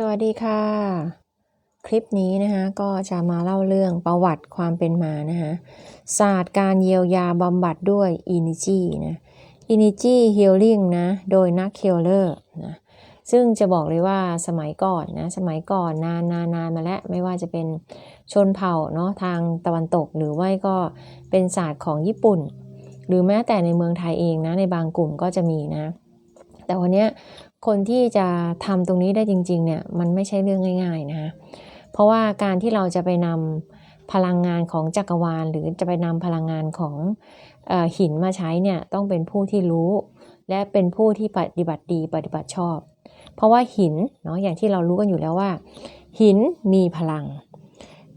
สวัสดีค่ะ คลิปนี้นะคะก็จะมาเล่าเรื่องประวัติความเป็นมานะคะศาสตร์การเยียวยาบำบัดด้วย Energy นะ Energy Healing นะโดยนักเคลเลอร์นะซึ่งจะบอกเลยว่าสมัยก่อนนะสมัยก่อนนานนานนานมาแล้วไม่ว่าจะเป็นชนเผ่าเนาะทางตะวันตกหรือว่าก็เป็นศาสตร์ของญี่ปุ่น หรือแม้แต่ในเมืองไทยเองนะในบางกลุ่มก็จะมีนะแต่วันนี้ คนที่จะทำตรงนี้ได้จริงๆเนี่ยมันไม่ใช่เรื่องง่ายๆนะคะเพราะว่าการที่เราจะไปนำพลังงานของจักรวาล หรือจะไปนำพลังงานของอหินมาใช้เนี่ยต้องเป็นผู้ที่รู้ และเป็นผู้ที่ปฏิบัติดีปฏิบัติชอบ เพราะว่าหินเนาะอย่างที่เรารู้กันอยู่แล้วว่า หินมีพลัง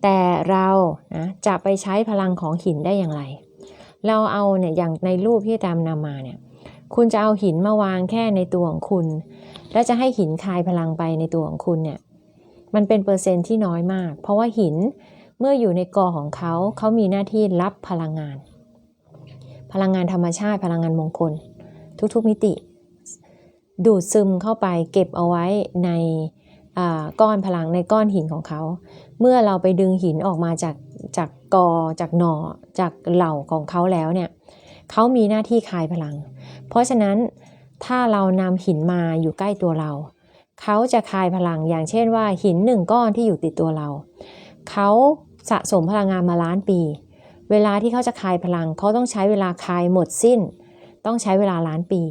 แต่เรานะจะไปใช้พลังของหินได้อย่างไร เราเอาเนี่ยอย่างในรูปที่ตามนำมาเนี่ย คุณจะเอาหินมาวางแค่ในตัวของคุณ แล้วจะให้หินคายพลังไปในตัวของคุณเนี่ยมันเป็นเปอร์เซ็นต์ที่น้อยมาก เพราะว่าหินเมื่ออยู่ในกอของเขาเขามีหน้าที่รับพลังงาน พลังงานธรรมชาติพลังงานมงคล ทุกๆมิติ ดูดซึมเข้าไปเก็บเอาไว้ในก้อนพลังในก้อนหินของเขา เมื่อเราไปดึงหินออกมาจากจากกอจากหน่อจากเหล่าของเขาแล้วเนี่ย เขามีหน้าที่คายพลัง เพราะฉะนั้นถ้าเรานำหินมาอยู่ใกล้ตัวเรา เขาจะคายพลังอย่างเช่นว่าหินหนึ่งก้อนที่อยู่ติดตัวเรา เขาสะสมพลังงานมาล้านปี เวลาที่เขาจะคายพลัง เขาต้องใช้เวลาคายหมดสิ้น ต้องใช้เวลาล้านปี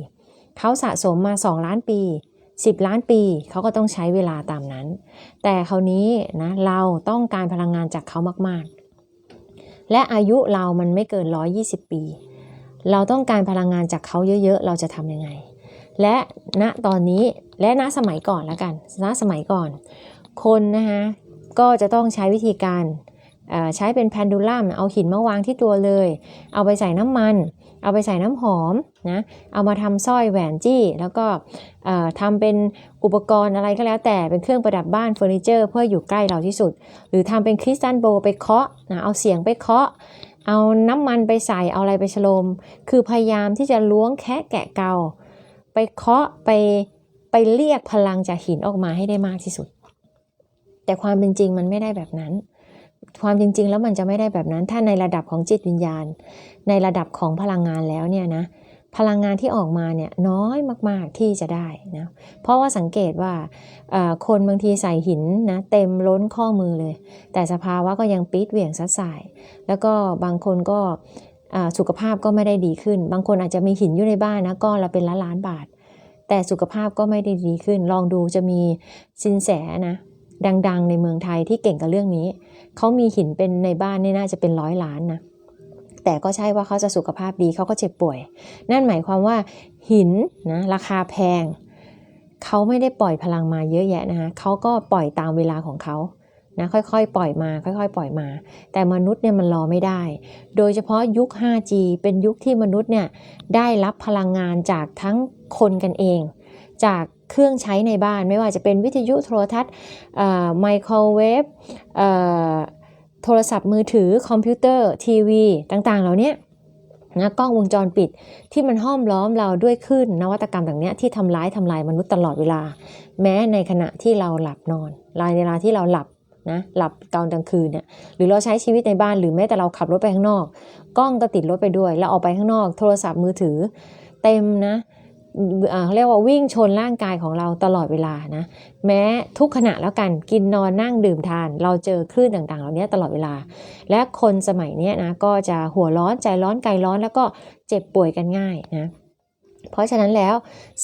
เขาสะสมมา 2 ล้านปี 10 ล้านปี เขาก็ต้องใช้เวลาตามนั้น แต่คราวนี้นะเราต้องการพลังงานจากเขามากๆ และอายุเรามันไม่เกิน 120 ปี เราต้องการพลังงานจากเขาเยอะๆ เราจะทำยังไง และณตอนนี้และณสมัยก่อนแล้วกันณสมัยก่อน คนนะคะก็จะต้องใช้วิธีการใช้เป็นแพนดูลัมเอาหินมาวางที่ตัวเลย เอาไปใส่น้ำมัน เอาไปใส่น้ำหอมนะเอามาทำสร้อยแหวนจี้ แล้วก็ทำเป็นอุปกรณ์อะไรก็แล้วแต่เป็นเครื่องประดับบ้านเฟอร์นิเจอร์เพื่ออยู่ใกล้เราที่สุด หรือทำเป็นคริสตัลโบไปเคาะนะเอาเสียงไปเคาะ เอาน้ำมันไปใส่เอาอะไรไปฉโลม คือพยายามที่จะล้วงแคะแกะเกา ไปเคาะไปไปเรียกพลังจากหินออกมาให้ได้มากที่สุด แต่ความเป็นจริงมันไม่ได้แบบนั้น ความจริง ๆ แล้วมันจะไม่ได้แบบนั้น ถ้าในระดับของจิตวิญญาณ ในระดับของพลังงานแล้วเนี่ยนะ พลังงานที่ออกมาเนี่ยน้อยมาก ๆที่จะได้นะเพราะว่าสังเกตว่าคนบางทีใส่หินนะเต็มล้นข้อมือเลย แต่สภาวะก็ยังปิดเหวี่ยงซัดสาย แล้วก็บางคนก็สุขภาพก็ไม่ได้ดีขึ้น บางคนอาจจะมีหินอยู่ในบ้านนะก้อนละเป็นล้านล้านบาท แต่สุขภาพก็ไม่ได้ดีขึ้น ลองดูจะมีสินแสนะดัง ๆ ในเมืองไทยที่เก่งกับเรื่องนี้เขามีหินเป็นในบ้านนี่น่าจะเป็นร้อยล้านนะ แต่ก็ใช่ว่าเขาจะสุขภาพดีเขาก็เจ็บป่วย นั่นหมายความว่าหินนะราคาแพง เขาไม่ได้ปล่อยพลังมาเยอะแยะนะคะเขาก็ปล่อยตามเวลาของเขานะค่อยๆ ปล่อยมา ค่อยๆ ปล่อยมา แต่มนุษย์เนี่ยมันรอไม่ได้ โดยเฉพาะยุค 5G เป็นยุคที่มนุษย์เนี่ยได้รับพลังงานจากทั้งคนกันเอง จากเครื่องใช้ในบ้านไม่ว่าจะเป็นวิทยุโทรทัศน์ไมโครเวฟ โทรศัพท์มือถือคอมพิวเตอร์ทีวีต่างๆ เหล่านี้นะกล้องวงจรปิดที่มันห้อมล้อมเราด้วยคลื่นนวัตกรรมต่างนี้ที่ทำร้ายทำลายมนุษย์ตลอดเวลา แม้ในขณะที่เราหลับนอนลายเวลาที่เราหลับนะหลับตอนกลางคืนเนี่ยหรือเราใช้ชีวิตในบ้านหรือแม้แต่เราขับรถไปข้างนอก กล้องก็ติดรถไปด้วย แล้วออกไปข้างนอก โทรศัพท์มือถือ เต็มนะ เขาเรียกว่าวิ่งชนร่างกายของเราตลอดเวลานะแม้ทุกขณะแล้วกันกินนอนนั่งดื่มทาน เราเจอคลื่นต่างๆ เหล่านี้ตลอดเวลา และคนสมัยนี้นะก็จะหัวร้อนใจร้อนกายร้อนแล้วก็เจ็บป่วยกันง่ายนะเพราะฉะนั้นแล้ว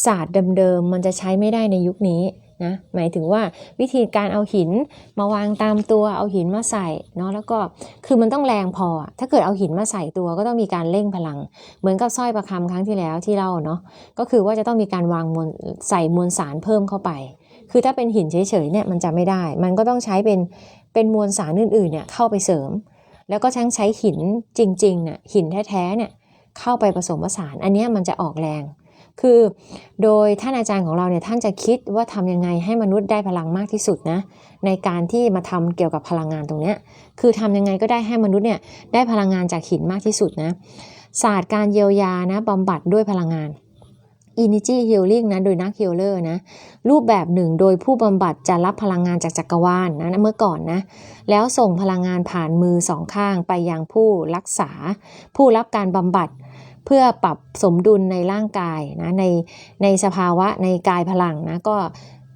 ศาสตร์เดิมๆมันจะใช้ไม่ได้ในยุคนี้ นะหมายถึงว่าวิธีการเอาหินมาวางตามตัวเอาหินมาใส่เนาะแล้วก็คือมันต้องแรงพอ ถ้าเกิดเอาหินมาใส่ตัวก็ต้องมีการเร่งพลัง เหมือนกับสร้อยประคำครั้งที่แล้วที่เล่าเนาะก็คือว่าจะต้องมีการวางมวลใส่มวลสารเพิ่มเข้าไป คือถ้าเป็นหินเฉยๆเนี่ยมันจะไม่ได้ มันก็ต้องใช้เป็นเป็นมวลสารอื่นๆเนี่ยเข้าไปเสริม แล้วก็ทั้งใช้หินจริงๆเนี่ยหินแท้ๆเนี่ยเข้าไปผสมผสาน อันนี้มันจะออกแรง คือโดยท่านอาจารย์ของเราเนี่ยท่านจะคิดว่าทำยังไงให้มนุษย์ได้พลังมากที่สุดนะในการที่มาทำเกี่ยวกับพลังงานตรงเนี้ยคือทำยังไงก็ได้ให้มนุษย์เนี่ยได้พลังงานจากหินมากที่สุดนะศาสตร์การเยียวยานะบำบัดด้วยพลังงาน Energy Healing นะโดยนัก Healer นะรูปแบบหนึ่งโดยผู้บำบัดจะรับพลังงานจากจักรวาลนะเมื่อก่อนนะแล้วส่งพลังงานผ่านมือสองข้างไปยังผู้รักษา ผู้รับการบำบัด เพื่อปรับสมดุลในร่างกายนะในในสภาวะในกายพลังนะก็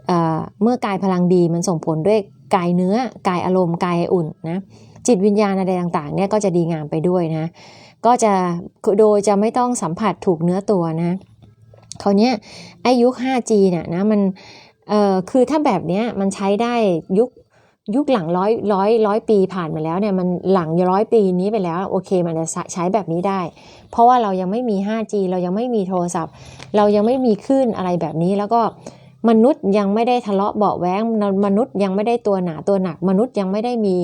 เอ่อเมื่อกายพลังดีมันส่งผลด้วยกายเนื้อกายอารมณ์กายอุ่นนะจิตวิญญาณอะไรต่างๆเนี่ยก็จะดีงามไปด้วยนะก็จะโดยจะไม่ต้องสัมผัสถูกเนื้อตัวนะคราวเนี้ยไอายุค 5G เนี่ยนะมันเอ่อคือถ้าแบบเนี้ยมันใช้ได้ยุค ยุคหลังร้อยร้อยร้อยปีผ่านมาแล้วเนี่ยมันหลังร้อยปีนี้ไปแล้วโอเคมันจะใช้แบบนี้ได้ เพราะว่าเรายังไม่มี 5G เรายังไม่มีโทรศัพท์ เรายังไม่มีคลื่นอะไรแบบนี้แล้วก็มนุษย์ยังไม่ได้ทะเลาะเบาแว้งมนุษย์ยังไม่ได้ตัวหนาตัวหนัก มนุษย์ยังไม่ได้มี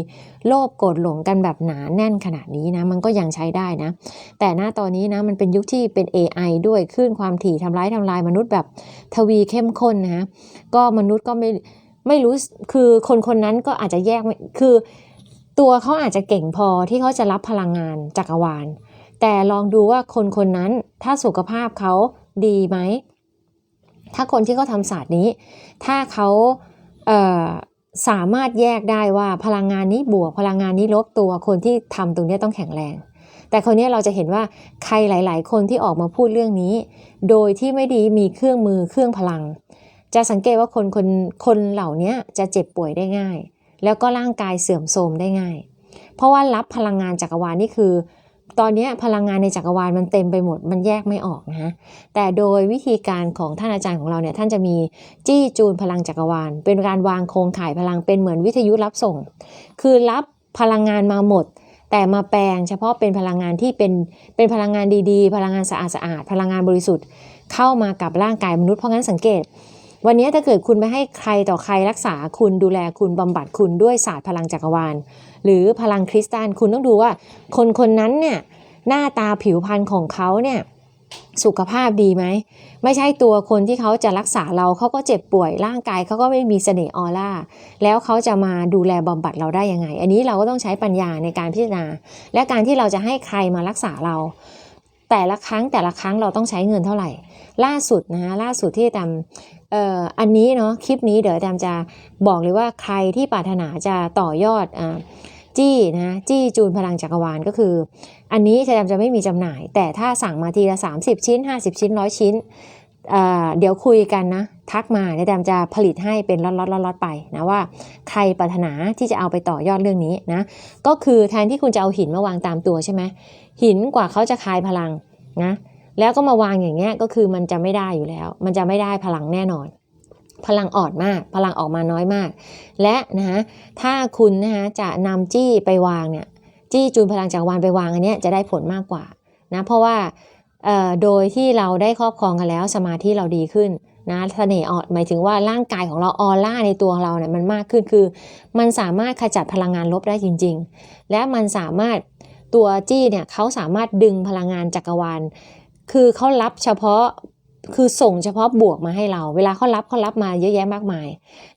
โลภโกรธหลงกันแบบหนาแน่นขนาดนี้นะ มันก็ยังใช้ได้นะ แต่หน้าตอนนี้นะมันเป็นยุคที่เป็น AI ด้วยคลื่นความถี่ทำร้ายทำลายมนุษย์แบบทวีเข้มข้นนะฮะก็มนุษย์ก็ไม่ ไม่รู้คือคนคนนั้นก็อาจจะแยกไม่คือ ตัวเขาอาจจะเก่งพอที่เขาจะรับพลังงานจักรวาล แต่ลองดูว่าคนคนนั้นถ้าสุขภาพเขาดีไหม ถ้าคนที่เขาทำศาสตร์นี้ ถ้าเขาเสามารถแยกได้ว่าพลังงานนี้บวกพลังงานนี้ลบตัวคนที่ทำตรงนี้ต้องแข็งแรง แต่คนนี้เราจะเห็นว่าใครหลาย ๆ คนที่ออกมาพูดเรื่องนี้ โดยที่ไม่ดีมีเครื่องมือเครื่องพลัง จะสังเกตว่าคนคนคนเหล่านี้จะเจ็บป่วยได้ง่าย แล้วก็ร่างกายเสื่อมโทรมได้ง่าย เพราะว่ารับพลังงานจักรวาลนี่คือ ตอนนี้พลังงานในจักรวาลมันเต็มไปหมด มันแยกไม่ออกนะฮะแต่โดยวิธีการของท่านอาจารย์ของเราเนี่ยท่านจะมีจี้จูนพลังจักรวาล เป็นการวางโครงข่ายพลังเป็นเหมือนวิทยุรับส่ง คือรับพลังงานมาหมดแต่มาแปลงเฉพาะเป็นพลังงานที่เป็นเป็นพลังงานดีๆ พลังงานสะอาดสะอาดพลังงานบริสุทธิ์เข้ามากับร่างกายมนุษย์เพราะงั้นสังเกต วันนี้ถ้าเกิดคุณไปให้ใครต่อใครรักษาคุณดูแลคุณบำบัดคุณด้วยศาสตร์พลังจักรวาล หรือพลังคริสตัลคุณต้องดูว่า คนคนนั้นเนี่ยหน้าตาผิวพรรณของเขาเนี่ยสุขภาพดีไหม ไม่ใช่ตัวคนที่เขาจะรักษาเราเขาก็เจ็บป่วยร่างกายเขาก็ไม่มีเสน่ห์ออร่าแล้วเขาจะมาดูแลบำบัดเราได้ยังไง อันนี้เราก็ต้องใช้ปัญญาในการพิจารณา และการที่เราจะให้ใครมารักษาเรา แต่ละครั้งแต่ละครั้งเราต้องใช้เงินเท่าไหร่ ล่าสุดนะฮะล่าสุดที่ตาม อันนี้เนาะคลิปนี้เดี๋ยวแตมจะบอกเลยว่าใครที่ปรารถนาจะต่อยอดอ่าจี้นะจี้จูนพลังจักรวาลก็คือ อันนี้แตมจะไม่มีจำหน่าย แต่ถ้าสั่งมาทีละ 30 ชิ้น 50 ชิ้นร้อยชิ้นเเดี๋ยวคุยกันนะ ทักมาเดี๋ยวแตมจะผลิตให้เป็นล็อตๆๆไปนะว่าใครปรารถนาที่จะเอาไปต่อยอดเรื่องนี้นะ ก็คือแทนที่คุณจะเอาหินมาวางตามตัวใช่ไหมหินกว่าเขาจะคายพลังนะ แล้วก็มาวางอย่างเงี้ยก็คือมันจะไม่ได้อยู่แล้ว มันจะไม่ได้พลังแน่นอน พลังอ่อนมาก พลังออกมาน้อยมาก และนะฮะถ้าคุณนะฮะจะนำจี้ไปวางเนี่ยจี้จูนพลังจากรวาลไปวางอันเนี้ยจะได้ผลมากกว่านะเพราะว่าเอ่อโดยที่เราได้ครอบครองกันแล้วสมาธิเราดีขึ้นนะเสน่ห์ออดหมายถึงว่าร่างกายของเราออร่าในตัวเราเนี่ยมันมากขึ้นคือ มันสามารถขจัดพลังงานลบได้จริง ๆ และมันสามารถตัวจี้เนี่ยเขาสามารถดึงพลังงานจักรวาล คือเขารับเฉพาะคือส่งเฉพาะบวกมาให้เรา เวลาเขารับเขารับมาเยอะแยะมากมาย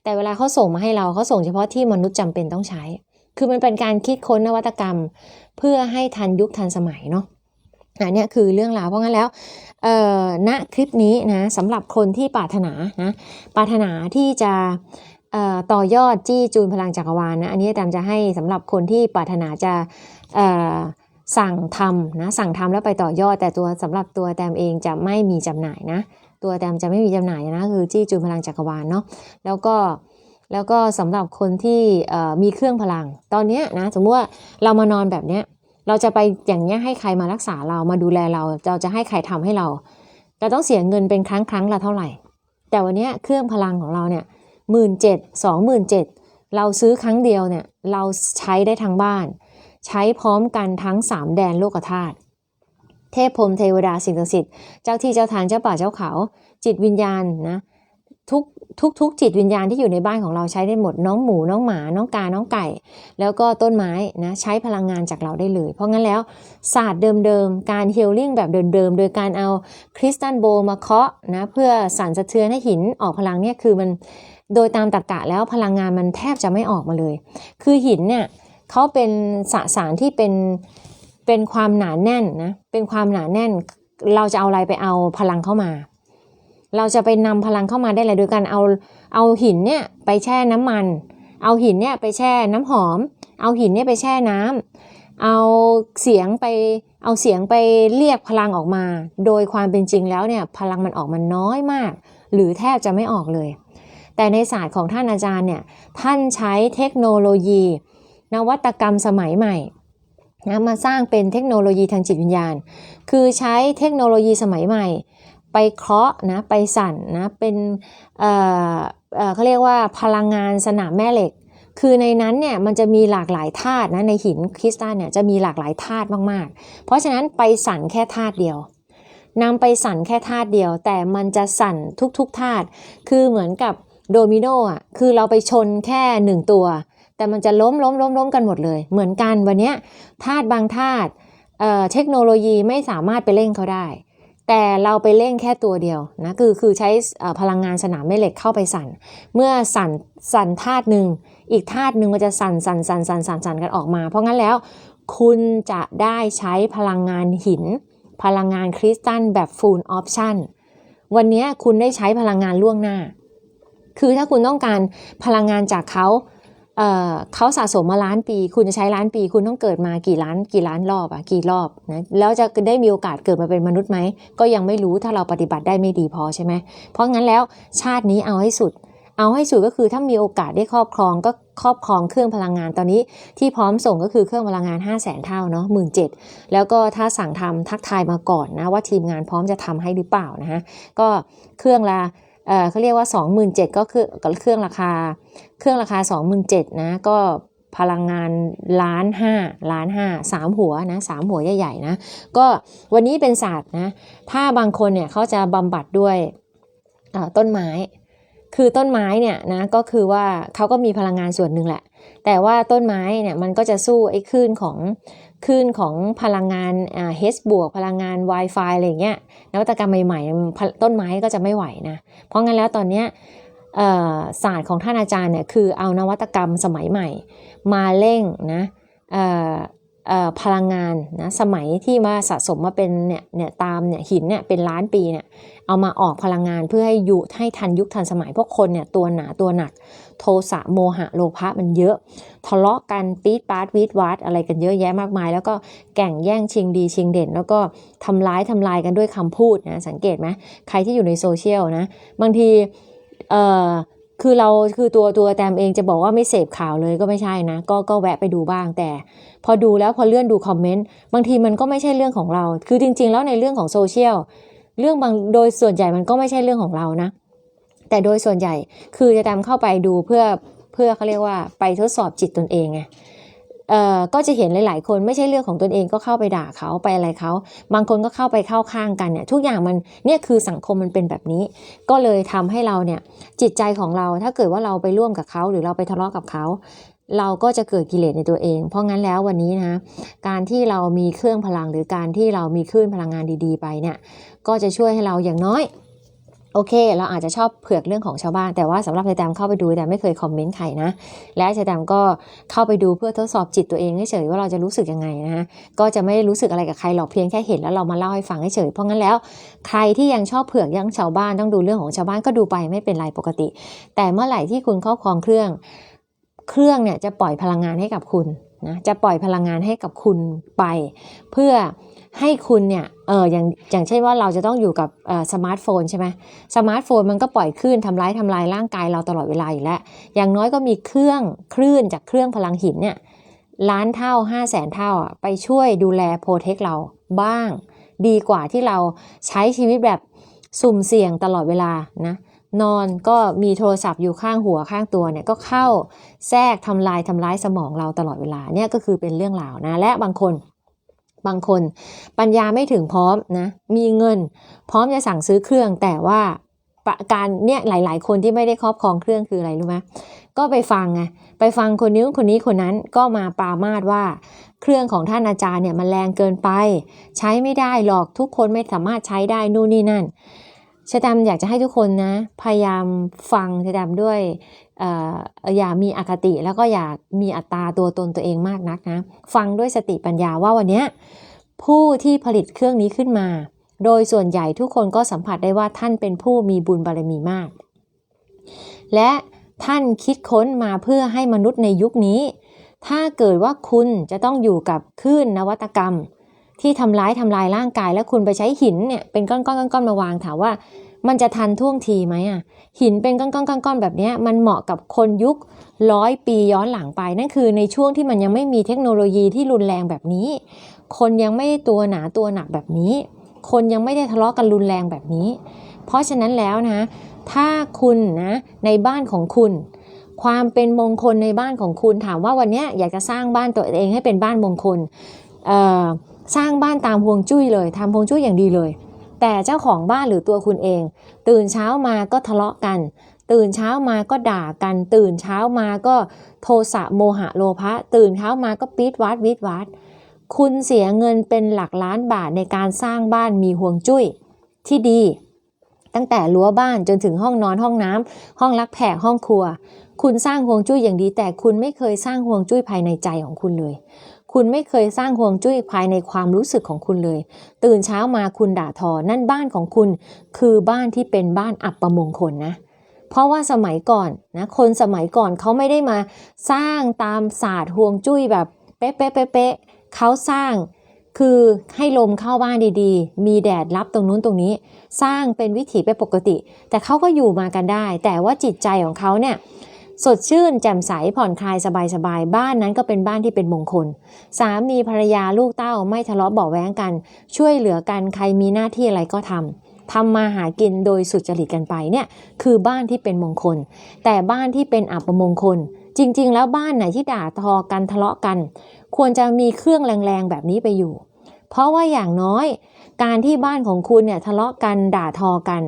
แต่เวลาเขาส่งมาให้เราเขาส่งเฉพาะที่มนุษย์จำเป็นต้องใช้ คือมันเป็นการคิดค้นนวัตกรรม เพื่อให้ทันยุคทันสมัยเนาะอันนี้คือเรื่องราวเพราะงั้นแล้วเอ่อณคลิปนี้นะสำหรับคนที่ปรารถนานะปรารถนาที่จะต่อยอดจี้จูนพลังจักรวาลนะอันนี้อาจารย์จะให้สำหรับคนที่ปรารถนาจะ สั่งทำนะสั่งทำแล้วไปต่อยอด แต่ตัวสำหรับตัวแตมเองจะไม่มีจำหน่ายนะ ตัวแตมจะไม่มีจำหน่ายนะคือจี้จูนพลังจักรวาลเนาะแล้วก็แล้วก็สำหรับคนที่มีเครื่องพลัง ตอนนี้นะสมมติว่าเรามานอนแบบเนี้ยเราจะไปอย่างเงี้ยให้ใครมารักษาเรามาดูแลเราเราจะให้ใครทำให้เราเราต้องเสียเงินเป็นครั้งครั้งละเท่าไหร่ แต่วันนี้เครื่องพลังของเราเนี่ยหมื่นเจ็ดสองหมื่นเจ็ดเราซื้อครั้งเดียวเนี่ยเราใช้ได้ทั้งบ้าน ใช้พร้อมกันทั้ง 3 แดนโลกธาตุเทพพรมเทวดาสิ่งศักดิ์สิทธิ์เจ้าที่เจ้าทางเจ้าป่าเจ้าเขา จิตวิญญาณนะทุกทุกทุกจิตวิญญาณที่อยู่ในบ้านของเราใช้ได้หมดน้องหมูน้องหมาน้องกา น้องไก่ แล้วก็ต้นไม้นะใช้พลังงานจากเราได้เลย เพราะงั้นแล้วศาสตร์เดิมๆ การเฮลลิ่งแบบเดิมๆ โดยการเอาคริสตัลโบมาเคาะนะเพื่อสั่นสะเทือนให้หินออกพลังเนี่ยคือมันโดยตามตรรกะแล้วพลังงานมันแทบจะไม่ออกมาเลย คือหินเนี่ย เขาเป็นสสารที่เป็นเป็นความหนาแน่นนะเป็นความหนาแน่น เราจะเอาอะไรไปเอาพลังเข้ามา เราจะไปนำพลังเข้ามาได้เลยโดยการเอาเอาหินเนี่ยไปแช่น้ำมัน เอาหินเนี่ยไปแช่น้ำหอม เอาหินเนี่ยไปแช่น้ำเอาเสียงไปเอาเสียงไปเรียกพลังออกมา โดยความเป็นจริงแล้วเนี่ยพลังมันออกมาน้อยมาก หรือแทบจะไม่ออกเลย แต่ในศาสตร์ของท่านอาจารย์เนี่ยท่านใช้เทคโนโลยี นวัตกรรมสมัยใหม่นะมาสร้างเป็นเทคโนโลยีทางจิตวิญญาณ คือใช้เทคโนโลยีสมัยใหม่ ไปเคาะนะไปสั่นนะเป็นเอ่อเออเขาเรียกว่าพลังงานสนามแม่เหล็ก คือในนั้นเนี่ยมันจะมีหลากหลายธาตุนะในหินคริสตัลเนี่ยจะมีหลากหลายธาตุมากๆ เพราะฉะนั้นไปสั่นแค่ธาตุเดียวนำไปสั่นแค่ธาตุเดียว แต่มันจะสั่นทุกๆธาตุคือเหมือนกับโดมิโนอะคือเราไปชนแค่หนึ่งตัว แต่มันจะล้มล้มล้มล้มกันหมดเลย เหมือนกันวันนี้ธาตุบางธาตุเทคโนโลยีไม่สามารถไปเร่งเขาได้ แต่เราไปเร่งแค่ตัวเดียวนะคือคือใช้พลังงานสนามแม่เหล็กเข้าไปสั่น เมื่อสั่นสั่นธาตุหนึ่งอีกธาตุหนึ่งมันจะสั่นสั่นสั่นสั่นสั่นสั่นกันออกมา เพราะงั้นแล้ว คุณจะได้ใช้พลังงานหิน พลังงานคริสตัลแบบ full option วันนี้คุณได้ใช้พลังงานล่วงหน้า คือถ้าคุณต้องการพลังงานจากเขา เขาสะสมมาล้านปี คุณจะใช้ล้านปี คุณต้องเกิดมากี่ล้านกี่ล้านรอบอะกี่รอบนะแล้วจะได้มีโอกาสเกิดมาเป็นมนุษย์ไหม ก็ยังไม่รู้ถ้าเราปฏิบัติได้ไม่ดีพอใช่ไหมเพราะงั้นแล้วชาตินี้เอาให้สุด เอาให้สุดก็คือถ้ามีโอกาสได้ครอบครองก็ครอบครองเครื่องพลังงานตอนนี้ที่พร้อมส่งก็คือเครื่องพลังงาน 5 0 0แสนเท่าเนาะหมื่นเแล้วก็ถ้าสั่งทำทักทายมาก่อนนะว่าทีมงานพร้อมจะทำให้หรือเปล่านะฮะก็เครื่องละ เขาเรียกว่า 27,000ก็คือเครื่องราคา เครื่องราคา 27,000นะก็พลังงานล้านห้าล้านห้าสามหัวนะสามหัวใหญ่ๆนะก็วันนี้เป็นศาสตร์นะถ้าบางคนเนี่ยเขาจะบำบัดด้วยต้นไม้ คือต้นไม้เนี่ยนะก็คือว่าเขาก็มีพลังงานส่วนหนึ่งแหละ แต่ว่าต้นไม้เนี่ยมันก็จะสู้ไอ้คลื่นของ คลื่นของพลังงานเฮสบวกพลังงาน Wi-Fi อะไรเงี้ยนวัตกรรมใหม่ๆ ต้นไม้ก็จะไม่ไหวนะ เพราะงั้นแล้วตอนเนี้ยศาสตร์ของท่านอาจารย์เนี่ยคือเอานวัตกรรมสมัยใหม่ มาเร่งนะ พลังงานนะสมัยที่มาสะสมมาเป็นเนี่ยเนี่ยตามเนี่ยหินเนี่ยเป็นล้านปีเนี่ยเอามาออกพลังงานเพื่อให้อยู่ให้ทันยุคทันสมัยพวกคนเนี่ยตัวหนาตัวหนัก โทสะโมหะโลภะมันเยอะ ทะเลาะกันปี๊ดปาดวีดวาดอะไรกันเยอะแยะมากมาย แล้วก็แก่งแย่งชิงดีชิงเด่น แล้วก็ทำร้ายทำลายกันด้วยคำพูดนะสังเกตไหมใครที่อยู่ในโซเชียลนะบางทีเอ่อ คือเราคือตัวตัวแตมเองจะบอกว่าไม่เสพข่าวเลยก็ไม่ใช่นะ ก็ก็แวะไปดูบ้างแต่ พอดูแล้วพอเลื่อนดูคอมเมนต์บางทีมันก็ไม่ใช่เรื่องของเรา คือจริง ๆ แล้วในเรื่องของโซเชียลเรื่องบางโดยส่วนใหญ่มันก็ไม่ใช่เรื่องของเรานะ แต่โดยส่วนใหญ่คือจะตามเข้าไปดูเพื่อเพื่อเขาเรียกว่าไปทดสอบจิตตนเองไง เอ่อก็จะเห็นหลายๆ คนไม่ใช่เรื่องของตนเองก็เข้าไปด่าเขาไปอะไรเขา บางคนก็เข้าไปเข้าข้างกันเนี่ยทุกอย่างมันเนี่ยคือสังคมมันเป็นแบบนี้ ก็เลยทำให้เราเนี่ยจิตใจของเราถ้าเกิดว่าเราไปร่วมกับเขาหรือเราไปทะเลาะกับเขาเราก็จะเกิดกิเลสในตัวเอง เพราะงั้นแล้ววันนี้นะ การที่เรามีเครื่องพลังหรือการที่เรามีคลื่นพลังงานดี ๆ ไปเนี่ย ก็จะช่วยให้เราอย่างน้อย โอเค เราอาจจะชอบเผือกเรื่องของชาวบ้าน แต่ว่าสำหรับชายแตมเข้าไปดูแต่ไม่เคยคอมเมนต์ใครนะ และชายแตมก็เข้าไปดูเพื่อทดสอบจิตตัวเองเฉยว่าเราจะรู้สึกยังไงนะฮะก็จะไม่ได้รู้สึกอะไรกับใครหรอกเพียงแค่เห็นแล้วเรามาเล่าให้ฟังเฉยเพราะงั้นแล้ว ใครที่ยังชอบเผือกยังชาวบ้านต้องดูเรื่องของชาวบ้านก็ดูไปไม่เป็นไรปกติ แต่เมื่อไหร่ที่คุณครอบครองเครื่อง เครื่องเนี่ยจะปล่อยพลังงานให้กับคุณนะจะปล่อยพลังงานให้กับคุณไป เพื่อ ให้คุณเนี่ยเอออย่างอย่างเช่นว่าเราจะต้องอยู่กับสมาร์ทโฟนใช่ไหมสมาร์ทโฟนมันก็ปล่อยคลื่นทำร้ายทำลายร่างกายเราตลอดเวลาอยู่แล้ว อย่างน้อยก็มีเครื่องคลื่นจากเครื่องพลังหินเนี่ยล้านเท่า 5 0 0แสนเท่าไปช่วยดูแลโปรเทคเราบ้าง ดีกว่าที่เราใช้ชีวิตแบบสุ่มเสี่ยงตลอดเวลานะนอนก็มีโทรศัพท์อยู่ข้างหัวข้างตัวเนี่ยก็เข้าแทรกทำลายทำร้ายสมองเราตลอดเวลาเนี่ยก็คือเป็นเรื่องราวนะและบางคน บางคน ปัญญาไม่ถึงพร้อมนะมีเงิน พร้อมจะสั่งซื้อเครื่องแต่ว่าประการเนี่ยหลาย ๆ คนที่ไม่ได้ครอบครองเครื่องคืออะไรรู้ไหมก็ไปฟังไงไปฟังคนนี้คนนี้คนนั้นก็มาปรามาดว่า เครื่องของท่านอาจารย์เนี่ยมันแรงเกินไป ใช้ไม่ได้หรอกทุกคนไม่สามารถใช้ได้นู่นนี่นั่น ชะตามอยากจะให้ทุกคนนะ พยายามฟังชะตามด้วยออย่ามีอคติแล้วก็อย่ามีอัตราตัวตนตัวเองมากนักนะ ฟังด้วยสติปัญญาว่าวันนี้ผู้ที่ผลิตเครื่องนี้ขึ้นมา โดยส่วนใหญ่ทุกคนก็สัมผัสได้ว่าท่านเป็นผู้มีบุญบารมีมาก และท่านคิดค้นมาเพื่อให้มนุษย์ในยุคนี้ ถ้าเกิดว่าคุณจะต้องอยู่กับคลื่นนวัตกรรม ที่ทำร้ายทำลายร่างกาย แล้วคุณไปใช้หินเนี่ยเป็นก้อนๆมาวางถามว่า มันจะทันท่วงทีไหมอะหินเป็นก้อนๆแบบนี้มันเหมาะกับคนยุคร้อยปีย้อนหลังไปนั่นคือในช่วงที่มันยังไม่มีเทคโนโลยีที่รุนแรงแบบนี้ คนยังไม่ตัวหนาตัวหนักแบบนี้ คนยังไม่ได้ทะเลาะกันรุนแรงแบบนี้ เพราะฉะนั้นแล้วนะถ้าคุณนะในบ้านของคุณ ความเป็นมงคลในบ้านของคุณถามว่าวันนี้อยากจะสร้างบ้านตัวเองให้เป็นบ้านมงคลเอ่อ สร้างบ้านตามฮวงจุ้ยเลยทำฮวงจุ้ยอย่างดีเลย แต่เจ้าของบ้านหรือตัวคุณเอง ตื่นเช้ามาก็ทะเลาะกัน ตื่นเช้ามาก็ด่ากัน ตื่นเช้ามาก็โทสะโมหะโลภะตื่นเช้ามาก็ปี๊ดวัดวิดวัดคุณเสียเงินเป็นหลักล้านบาทในการสร้างบ้านมีห่วงจุ้ยที่ดี ตั้งแต่รั้วบ้านจนถึงห้องนอนห้องน้ำห้องรับแขกห้องครัว คุณสร้างห่วงจุ้ยอย่างดี แต่คุณไม่เคยสร้างห่วงจุ้ยภายในใจของคุณเลย คุณไม่เคยสร้างห่วงจุ้ยภายในความรู้สึกของคุณเลย ตื่นเช้ามาคุณด่าทอ นั่นบ้านของคุณ คือบ้านที่เป็นบ้านอับประมงคลนะ เพราะว่าสมัยก่อนนะ คนสมัยก่อนเขาไม่ได้มาสร้างตามศาสตร์ห่วงจุ้ยแบบเป๊ะเป๊ะเป๊ะเป๊ะเขาสร้างคือให้ลมเข้าบ้านดีๆ มีแดดรับตรงนู้นตรงนี้ สร้างเป็นวิถีไปปกติ แต่เขาก็อยู่มากันได้ แต่ว่าจิตใจของเขาเนี่ย สดชื่นแจ่มใสผ่อนคลายสบายๆ บ้านนั้นก็เป็นบ้านที่เป็นมงคล สามีภรรยาลูกเต้าไม่ทะเลาะเบาแว้งกัน ช่วยเหลือกันใครมีหน้าที่อะไรก็ทำทำมาหากินโดยสุจริตกันไปเนี่ยคือบ้านที่เป็นมงคล แต่บ้านที่เป็นอัปมงคล จริง ๆ แล้วบ้านไหนที่ด่าทอกันทะเลาะกัน ควรจะมีเครื่องแรงๆแบบนี้ไปอยู่ เพราะว่าอย่างน้อย การที่บ้านของคุณเนี่ยทะเลาะกันด่าทอกัน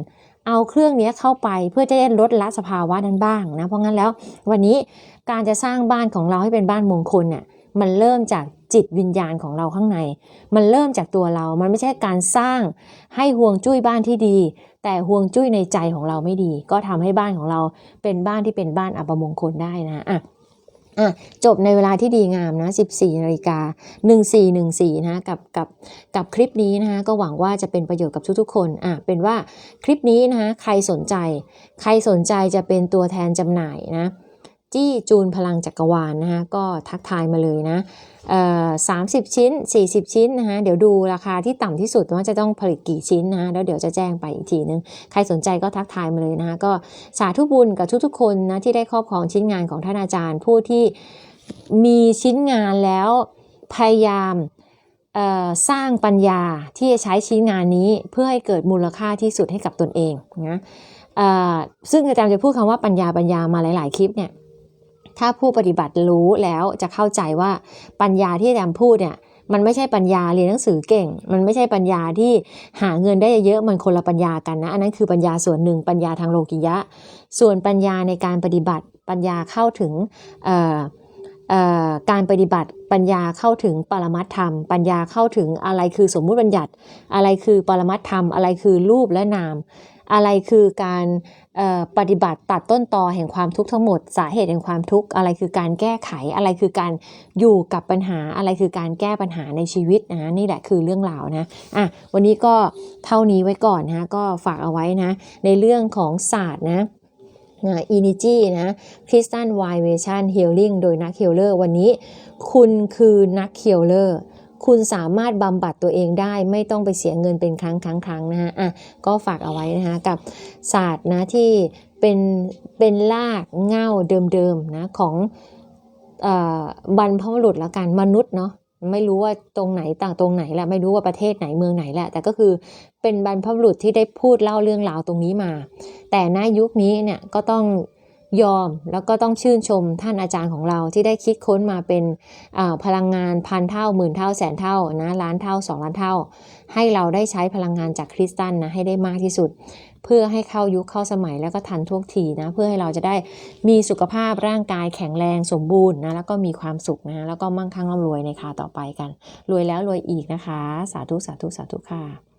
เอาเครื่องนี้เข้าไปเพื่อจะได้ลดละสภาวะนั้นบ้างนะเพราะงั้นแล้ววันนี้การจะสร้างบ้านของเราให้เป็นบ้านมงคลเนี่ยมันเริ่มจากจิตวิญญาณของเราข้างใน มันเริ่มจากตัวเรา มันไม่ใช่การสร้างให้ห่วงจุ้ยบ้านที่ดี แต่ห่วงจุ้ยในใจของเราไม่ดี ก็ทำให้บ้านของเราเป็นบ้านที่เป็นบ้านอัปมงคลได้นะอะ อะจบในเวลาที่ดีงามนะ 14นาฬิกา 1414 นะกับกับกับคลิปนี้นะคะก็หวังว่าจะเป็นประโยชน์กับทุกๆคนอะเป็นว่าคลิปนี้นะคะใครสนใจ ใครสนใจจะเป็นตัวแทนจำหน่ายนะ จี้จูนพลังจักรวาลนนะคะก็ทักทายมาเลยนะเอ่อสามสิบชิ้น 40 ชิ้นนะคะเดี๋ยวดูราคาที่ต่ำที่สุดว่าจะต้องผลิตกี่ชิ้นนะแล้วเดี๋ยวจะแจ้งไปอีกทีนึง ใครสนใจก็ทักทายมาเลยนะคะก็สาธุบุญกับทุกๆคนนะที่ได้ครอบครองชิ้นงานของท่านอาจารย์ ผู้ที่มีชิ้นงานแล้วพยายามสร้างปัญญาที่จะใช้ชิ้นงานนี้เพื่อให้เกิดมูลค่าที่สุดให้กับตนเองนะซึ่งอาจารย์จะพูดคำว่าปัญญาปัญญามาหลาย ๆ คลิปเนี่ย ถ้าผู้ปฏิบัติรู้แล้วจะเข้าใจว่าปัญญาที่อาจารย์พูดเนี่ยมันไม่ใช่ปัญญาเรียนหนังสือเก่ง มันไม่ใช่ปัญญาที่หาเงินได้เยอะมันคนละปัญญากันนะ อันนั้นคือปัญญาส่วนหนึ่งปัญญาทางโลกิยะ ส่วนปัญญาในการปฏิบัติ ปัญญาเข้าถึงการปฏิบัติ ปัญญาเข้าถึงปรมัตธรรม ปัญญาเข้าถึงอะไรคือสมมุติบัญญัติ อะไรคือปรมัตธรรม อะไรคือรูปและนาม อะไรคือการ ปฏิบัติตัดต้นตอแห่งความทุกข์ทั้งหมด สาเหตุแห่งความทุกข์อะไรคือการแก้ไขอะไรคือการอยู่กับปัญหาอะไรคือการแก้ปัญหาในชีวิตนะนี่แหละคือเรื่องราวนะอะวันนี้ก็เท่านี้ไว้ก่อนนะก็ฝากเอาไว้นะในเรื่องของศาสตร์นะอินิจีนะคริสตันไวเวชันเฮลลิ่งโดยนักเฮลเลอร์วันนี้ คุณคือนักเฮลเลอร์ คุณสามารถบำบัดตัวเองได้ ไม่ต้องไปเสียเงินเป็นครั้งครั้งครั้งนะฮะอะก็ฝากเอาไว้นะคะกับศาสตร์นะที่เป็นเป็นรากเง้าเดิมๆนะของบรรพบุรุษละกันมนุษย์เนาะไม่รู้ว่าตรงไหนต่างตรงไหนแหละไม่รู้ว่าประเทศไหนเมืองไหนแหละแต่ก็คือเป็นบรรพบุรุษที่ได้พูดเล่าเรื่องราวตรงนี้มา แต่ณยุคนี้เนี่ยก็ต้อง ยอมแล้วก็ต้องชื่นชมท่านอาจารย์ของเราที่ได้คิดค้นมาเป็นพลังงานพันเท่าหมื่นเท่าแสนเท่านะล้านเท่าสองล้านเท่า ให้เราได้ใช้พลังงานจากคริสตัลนะให้ได้มากที่สุด เพื่อให้เข้ายุคเข้าสมัยแล้วก็ทันท่วงทีนะเพื่อให้เราจะได้มีสุขภาพร่างกายแข็งแรงสมบูรณ์นะแล้วก็มีความสุขนะแล้วก็มั่งคั่งร่ำรวยในคาวต่อไปกัน รวยแล้วรวยอีกนะคะ สาธุสาธุสาธุค่ะ